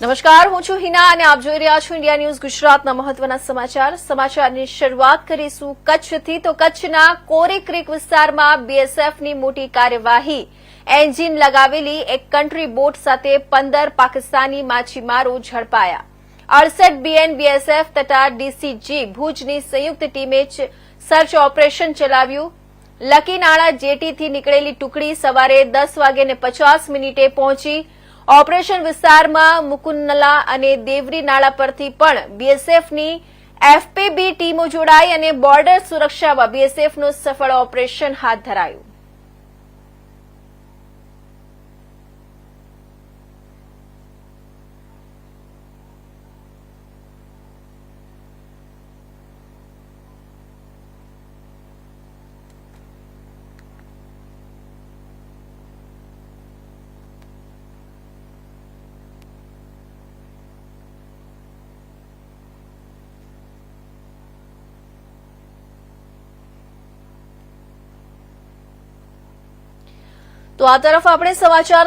નમસ્કાર, હું છું હિના અને આપ જોઈ રહ્યા છો ઇન્ડિયા ન્યૂઝ ગુજરાતના મહત્વના સમાચાર. સમાચારની શરૂઆત કરીશું કચ્છથી. તો કચ્છના કોરી ક્રીક વિસ્તારમાં બીએસએફની મોટી કાર્યવાહી. એન્જિન લગાવેલી એક કન્ટ્રી બોટ સાથે પંદર પાકિસ્તાની માછીમારો ઝડપાયા. અડસઠ બીએન બીએસએફ તથા ડીસીજી ભુજની સંયુક્ત ટીમે સર્ચ ઓપરેશન ચલાવ્યું. લકીનાળા જેટીથી નીકળેલી ટુકડી સવારે દસ વાગ્યે પચાસ મિનિટે પહોંચી ઓપરેશન વિસ્તારમાં મુકુન્નલા અને દેવરી નાળા પરથી પણ બીએસએફની એફપીબી ટીમો જોડાઈ અને બોર્ડર સુરક્ષામાં બીએસએફનું સફળ ઓપરેશન હાથ ધરાયું. તો આ તરફ આપણે સમાચાર